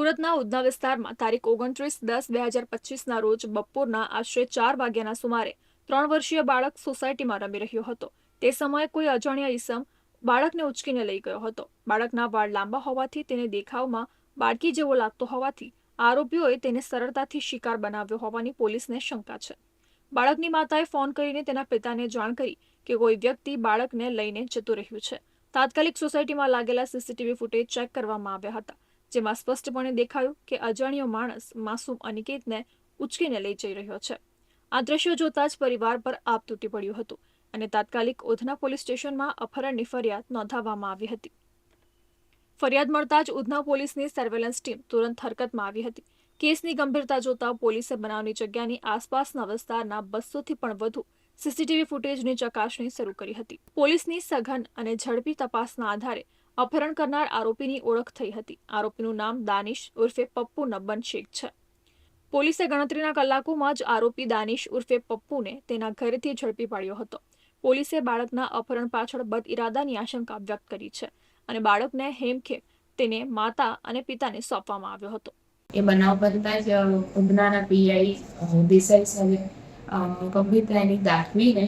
સુરતના ઉધના વિસ્તારમાં તારીખ ઓગણત્રીસ દસ બે હજાર પચીસના રોજ બપોરના આશરે ચાર વાગ્યાના સુમારે ત્રણ વર્ષીય બાળક સોસાયટીમાં રમી રહ્યો હતો. તે સમયે કોઈ અજાણ્યા ઈસમ બાળકને ઉચકીને લઈ ગયો હતો. બાળકના વાળ લાંબા હોવાથી તેને દેખાવમાં બાળકી જેવો લાગતો હોવાથી આરોપીઓએ તેને સરળતાથી શિકાર બનાવ્યો હોવાની પોલીસને શંકા છે. બાળકની માતાએ ફોન કરીને તેના પિતાને જાણ કરી કે કોઈ વ્યક્તિ બાળકને લઈને જતું રહ્યું છે. તાત્કાલિક સોસાયટીમાં લાગેલા સીસીટીવી ફૂટેજ ચેક કરવામાં આવ્યા હતા. જેમાં સ્પષ્ટપણે દેખાયું કે અજાણ્યો માણસ માસૂમ અનિકેતને ઉચકીને લઈ જઈ રહ્યો છે. આ દ્રશ્યો જોતા જ પરિવાર પર આપ તૂટી પડ્યું હતું અને તાત્કાલિક ઉધના પોલીસ સ્ટેશનમાં અપહરણની ફરિયાદ નોંધાવવામાં આવી હતી. ફરિયાદ મળતા જ ઉધના પોલીસની સર્વેલન્સ ટીમ તુરંત હરકતમાં આવી હતી. કેસની ગંભીરતા જોતા પોલીસે બનાવની જગ્યાની આસપાસના વિસ્તારના બસોથી પણ વધુ સીસીટીવી ફૂટેજની ચકાસણી શરૂ કરી હતી. પોલીસની સઘન અને ઝડપી તપાસના આધારે અપહરણ કરનાર આરોપીની ઓળખ થઈ હતી. આરોપીનું નામ દાનિશ ઉર્ફે પપ્પુ નબ્બન શેખ છે. પોલીસે ગણતરીના કલાકોમાં જ આરોપી દાનિશ ઉર્ફે પપ્પુને તેના ઘરેથી ઝડપી પાડ્યો હતો. પોલીસે બાળકના અપહરણ પાછળ બદ ઇરાદાની આશંકા વ્યક્ત કરી છે અને બાળકને હેમખેમ તેને માતા અને પિતાને સોંપવામાં આવ્યો હતો. એ બનાવ બનતા જ ઉધનાના પીઆઈ દેસાઈ સાહેબે ગંભીરતાની ગંભીરતા દાખવીને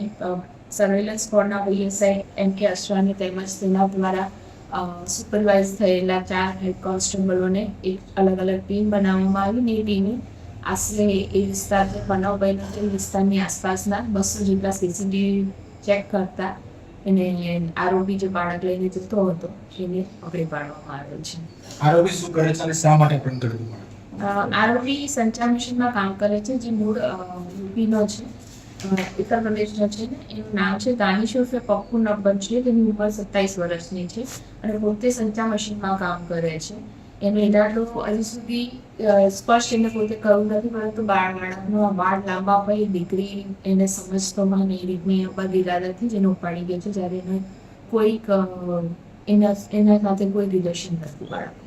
સર્વેલન્સ સ્કોડના પીએસઆઈ એમ કે અશ્વાની તેમજ તેના દ્વારા સુપરવાઇઝ થયેલા ચાર હેડ કોન્સ્ટેબલોને એક અલગ અલગ ટીમ બનાવવામાં આવી ને એ ટીમે આશરે એ વિસ્તાર જે બનાવ બન્યો તે વિસ્તારની આસપાસના બસો જેટલા સીસીટીવી ચેક કરતા એને આરોપી જે બાળક લઈને જતો હતો એને પકડી પાડવામાં આવ્યો છે. આરોપી શું કરે છે અને શા માટે પણ કરતું આરોપી સંચાર મિશનમાં કામ કરે છે જે મૂળ યુપીનો છે. ઉત્તર પ્રદેશનો છે ને, એનું નામ છે દાનિશ ઉર્ફે પપ્પુ નબ્બન છે તેની ઉંમર સત્તાવીસ વર્ષની છે અને પોતે સંચાર મશીનમાં કામ કરે છે. એનો ઈરાદો હજી સુધી સ્પષ્ટ એને પોતે કહ્યું નથી, પરંતુ બાળ બાળકનો બાળ લાંબા એ દીકરી એને સમજતોમાં ને એ રીતની બધી ઈરાદાથી જ એને ઉપાડી ગયો છે, જ્યારે એને કોઈક એના એના સાથે કોઈ રિલેશન નથી બાળક